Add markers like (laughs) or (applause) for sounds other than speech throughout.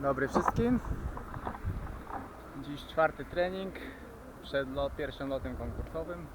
Dzień dobry wszystkim. Dziś czwarty trening przed lot, pierwszym lotem konkursowym.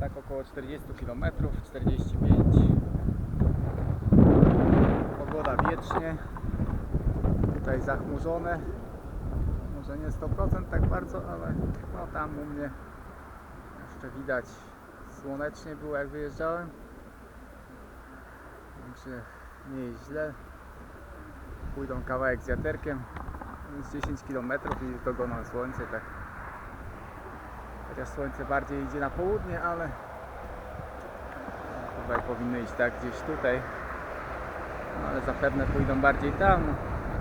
Tak około 40 km, 45. Pogoda wiecznie. Tutaj zachmurzone. Może nie 100% tak bardzo, ale no tam u mnie jeszcze widać słonecznie było jak wyjeżdżałem. Także nie jest źle pójdą kawałek z wiaterkiem z 10 km i dogoną słońce tak. Chociaż słońce bardziej idzie na południe ale chyba powinny iść tak gdzieś tutaj. No, ale zapewne pójdą bardziej tam.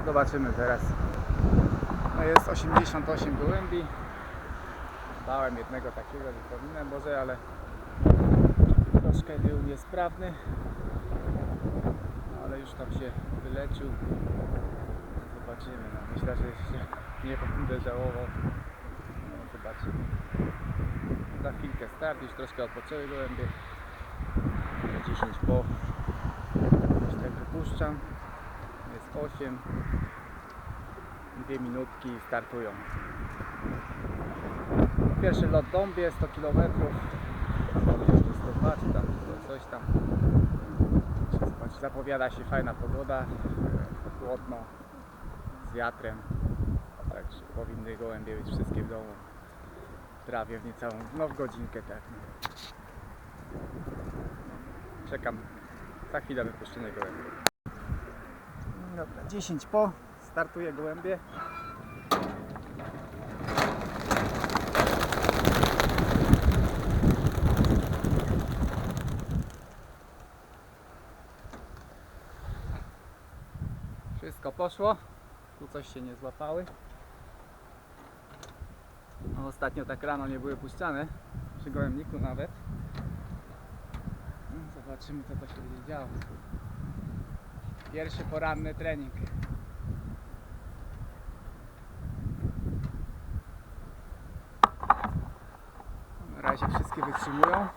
Zobaczymy teraz. No jest 88 gołębi. Dałem jednego takiego wypominę może ale troszkę był niesprawny ale już tam się wyleczył Zobaczymy, no myślę, że jeszcze nie będę żałował. No, zobaczymy. Za chwilkę start, już troszkę odpoczęły gołębie. 10 po. Tak wypuszczam. Jest 8. Dwie minutki i startują. Pierwszy lot Dąbie, 100 km. Listopad, tam coś tam. Zobacz, zapowiada się fajna pogoda. Chłodno z wiatrem. Także powinny gołębie być wszystkie w domu. Trawię w niecałą, no w godzinkę tak. Czekam. Za chwilę wypuszczenie gołębie. Dobra, 10 po. Startuje gołębie. Wszystko poszło. Tu coś się nie złapały. No, ostatnio tak rano nie były puszczane. Przy gołębniku nawet. No, Zobaczymy co to się będzie działo. Pierwszy poranny trening. Na razie wszystkie wytrzymują.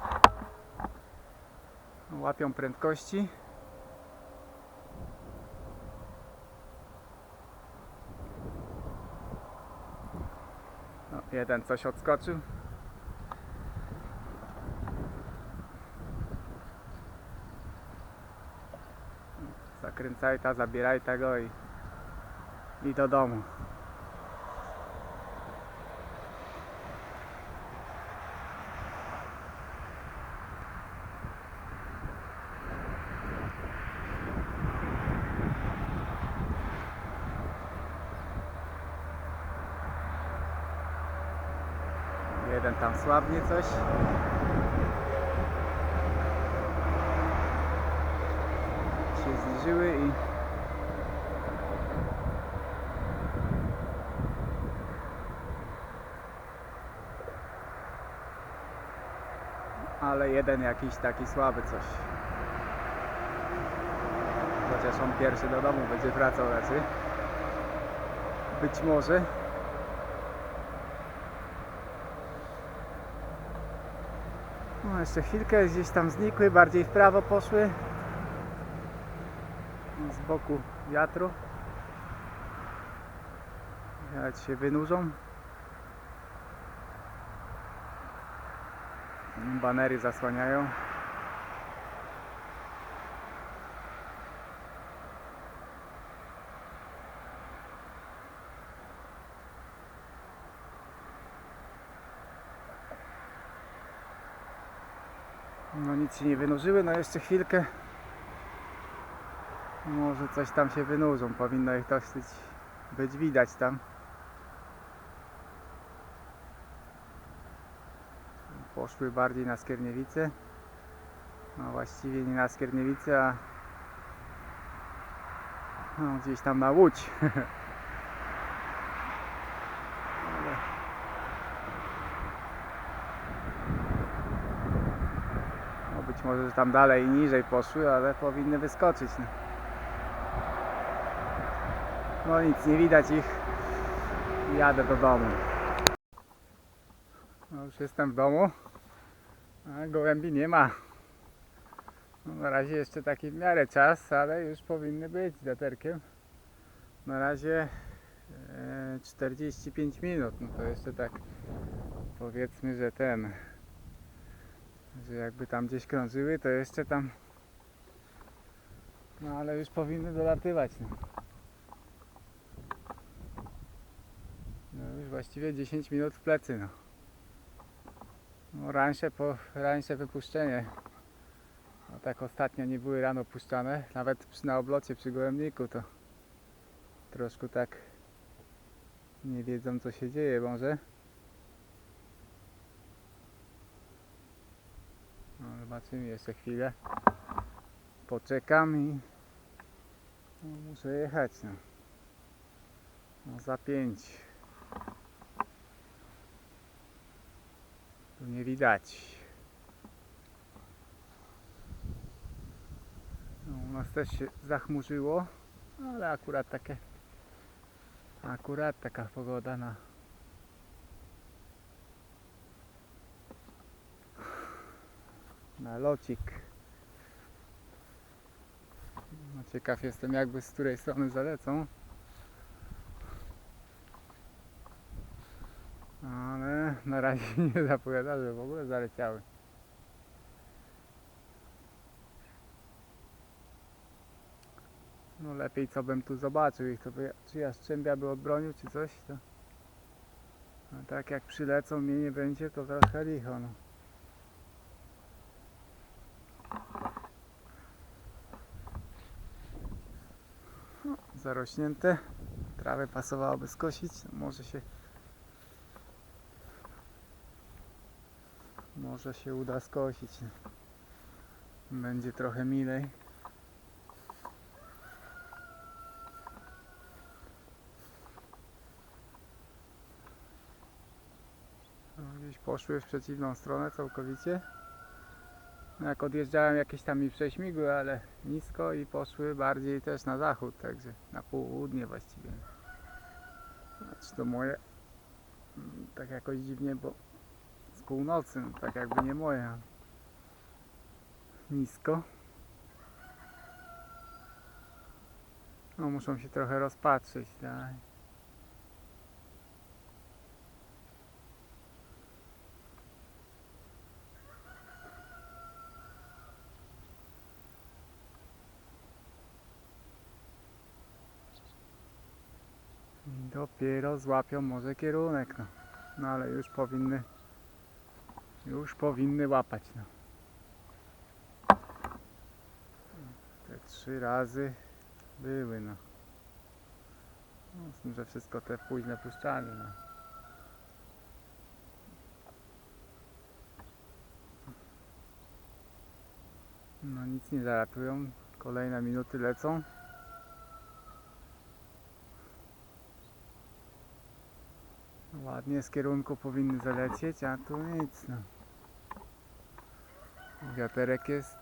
Łapią prędkości. No, jeden coś odskoczył. Zakręcaj ta, zabieraj tego i, i do domu. Jeden tam słabnie coś. Się zniżyły i ale jeden jakiś taki słaby coś. Chociaż on pierwszy do domu będzie wracał raczej. Być może. Jeszcze chwilkę, gdzieś tam znikły, bardziej w prawo poszły. Z boku wiatru. Nawet się wynurzą. Banery zasłaniają. No nic się nie wynurzyły, no jeszcze chwilkę. Może coś tam się wynurzą, powinno ich dosyć być widać tam. Poszły bardziej na skierniewicę. No właściwie nie na skierniewicę, a no, gdzieś tam na łódź. (laughs) Ale No być może, że tam dalej niżej poszły, ale powinny wyskoczyć. No, no nic, nie widać ich. Jadę do domu. No już jestem w domu. A gołębi nie ma. No, na razie jeszcze taki w miarę czas, ale już powinny być z wiaterkiem. na razie e, 45 minut. No to jeszcze tak powiedzmy, że ten, że jakby tam gdzieś krążyły, to jeszcze tam, no ale już powinny dolatywać. No. No już właściwie 10 minut w plecy, no. No rańsze, po, rańsze wypuszczenie. No tak ostatnio nie były rano puszczane, nawet przy, na oblocie przy gołębniku to troszkę tak nie wiedzą co się dzieje może. No zobaczymy jeszcze chwilę. Poczekam i no, muszę jechać no. no za pięć. Tu nie widać. No, u nas też się zachmurzyło, ale akurat takie akurat taka pogoda na na locik. No, ciekaw jestem jakby z której strony zalecą. Ale na razie (laughs) nie zapowiada, że w ogóle zaleciały. No lepiej co bym tu zobaczył ich, to by, czy Jastrzębia by odbronił, czy coś, to... Tak jak przylecą, mnie nie będzie, to trochę licho, no. No, zarośnięte. Trawę pasowałoby skosić, może się... Może się uda skosić. Będzie trochę milej. No, Gdzieś poszły w przeciwną stronę całkowicie. Jak odjeżdżałem jakieś tam mi prześmigły, ale nisko i poszły bardziej też na zachód, także na południe właściwie. Znaczy to moje tak jakoś dziwnie, bo z północy, no, tak jakby nie moje. Nisko. No muszą się trochę rozpatrzeć, tak. I dopiero złapią może kierunek, no. No ale już powinny już powinny łapać, no. Te trzy razy były, no. no z tym, że wszystko te późne puszczali, no. No nic nie zalatują, kolejne minuty lecą. Ładnie z kierunku powinny zalecieć, a tu nic no. Wiaterek jest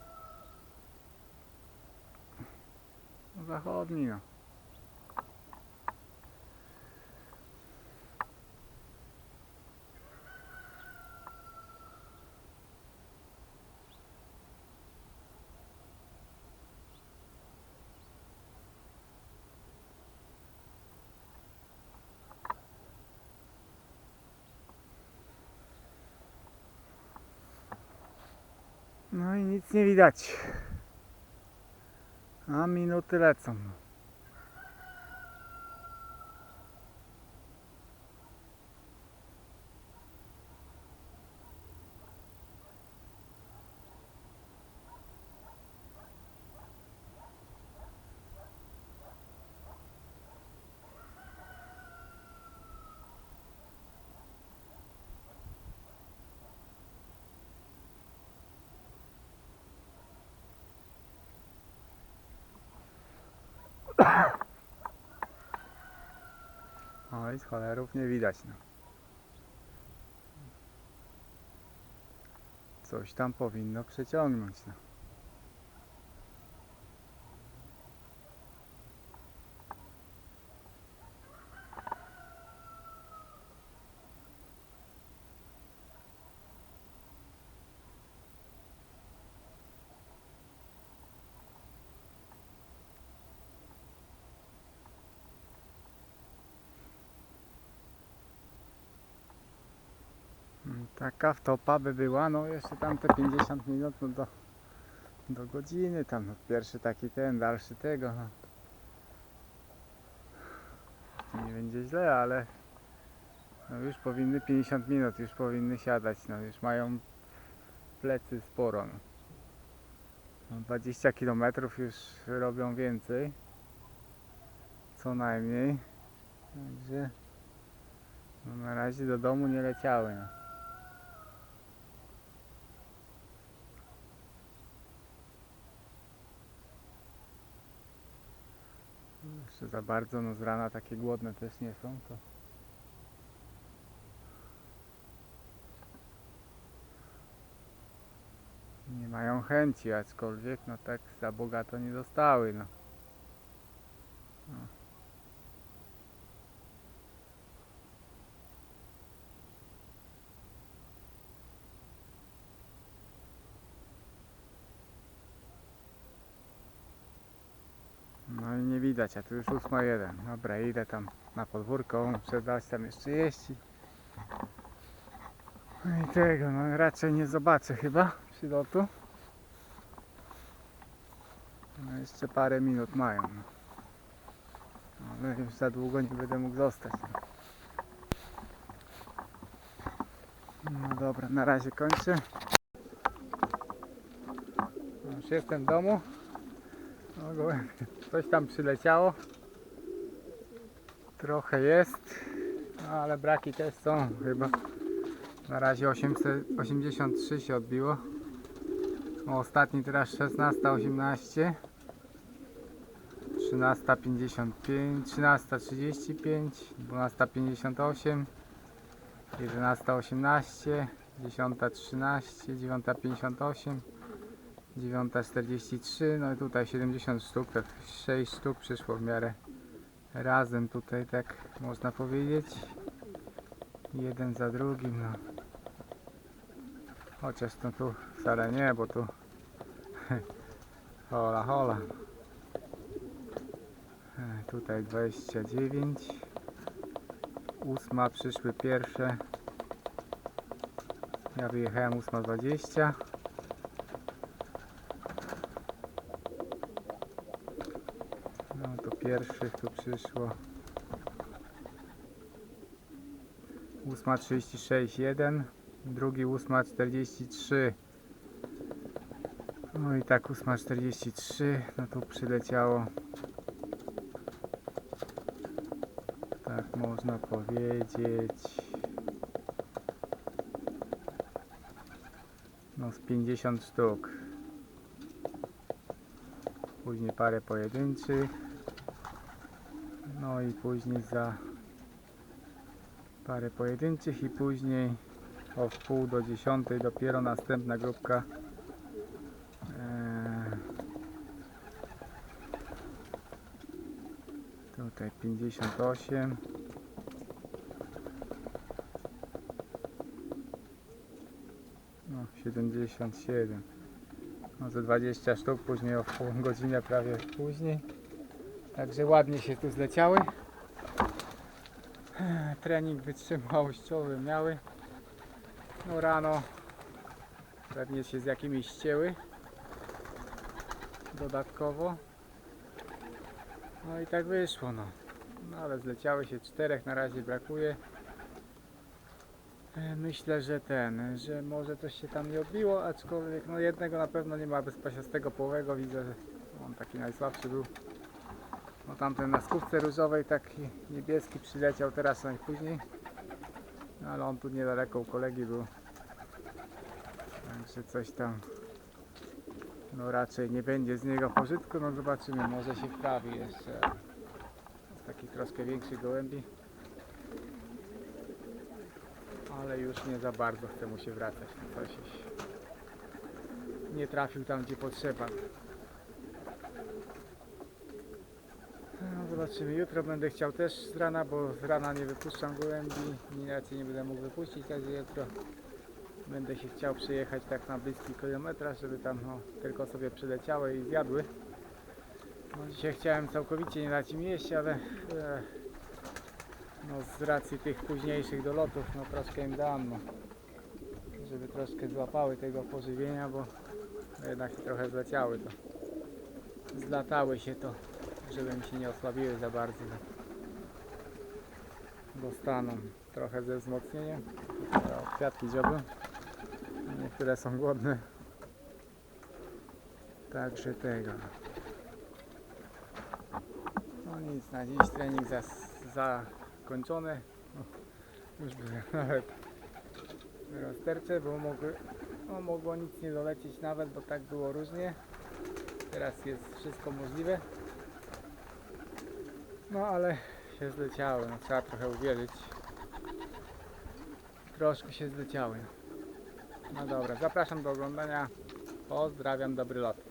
zachodni no. No i nic nie widać. A minuty lecą. Oj, z cholerów nie widać. No. Coś tam powinno przeciągnąć. No. Taka wtopa by była, no jeszcze tam te 50 minut no do, do godziny tam, no, pierwszy taki ten, dalszy tego, no. Nie będzie źle, ale no już powinny 50 minut, już powinny siadać, no już mają plecy sporo. No. No 20 km już robią więcej, co najmniej, także no na razie do domu nie leciały. No. Jeszcze za bardzo, no z rana takie głodne też nie są, to nie mają chęci, aczkolwiek no tak za bogato nie dostały, no. no. No i nie widać, a tu już 8.1. Dobra, idę tam na podwórko, muszę dać tam jeszcze jeść. i- No i tego, no raczej nie zobaczę chyba przylotu. No jeszcze parę minut mają. No. Ale już za długo nie będę mógł zostać. No dobra, na razie kończę. Już jestem w domu. Coś tam przyleciało. Trochę jest, no, ale braki też są chyba. Na razie 883 się odbiło. Ostatni teraz 16.18. 13.55, 13.35, 12.58, 11.18, 10.13, 9.58. 9.43, no i tutaj 70 sztuk, tak 6 sztuk przyszło w miarę razem tutaj, tak można powiedzieć. Jeden za drugim, no. Chociaż to tu wcale nie, bo tu (laughs) hola hola. Tutaj 29. Ósma przyszły pierwsze. Ja wyjechałem 8.20. No to pierwszych tu przyszło. 8.36 1 drugi 8.43 no i tak 8.43 no tu przyleciało. Tak można powiedzieć. No z 50 sztuk. Później parę pojedynczych no i później za parę pojedynczych i później o wpół do dziesiątej dopiero następna grupka Eee, tutaj 58 no 77 no ze 20 sztuk później o pół godzinę prawie później Także ładnie się tu zleciały. Trening wytrzymałościowy miały. No rano pewnie się z jakimiś ścięły. Dodatkowo. No i tak wyszło no. No ale zleciały się czterech na razie brakuje. E, Myślę, że ten, że może coś się tam nie odbiło, aczkolwiek no jednego na pewno nie ma bezpasiastego połowego. Widzę, że on taki najsłabszy był. No tamten na skówce różowej taki niebieski przyleciał teraz najpóźniej. No ale on tu niedaleko u kolegi był. Także coś tam no raczej nie będzie z niego pożytku. No zobaczymy, może się wprawi jeszcze. Z takich troszkę większych gołębi. Ale już nie za bardzo chce mu się wracać. Coś nie trafił tam gdzie potrzeba. No, zobaczymy. Jutro będę chciał też z rana, bo z rana nie wypuszczam gołębi. Nie, raczej nie będę mógł wypuścić, także jutro będę się chciał przyjechać tak na bliski kilometraż, żeby tam no, tylko sobie przyleciały i zjadły. No, dzisiaj chciałem całkowicie nie dać im jeść, ale e, no, z racji tych późniejszych dolotów no, troszkę im dam. No. żeby troszkę złapały tego pożywienia, bo jednak trochę zleciały to. Zlatały się to, żeby mi się nie osłabiły za bardzo. Dostaną trochę ze wzmocnieniem. O, Kwiatki dziobły. Niektóre są głodne. Także tego. No nic, na dziś trening zakończony. O, Już (laughs) nawet w rozterce, bo mogły, no, mogło nic nie dolecieć nawet, bo tak było różnie. Teraz jest wszystko możliwe. No ale się zleciały, no trzeba trochę uwierzyć. Troszkę się zleciały. No dobra, zapraszam do oglądania. Pozdrawiam, dobry lot.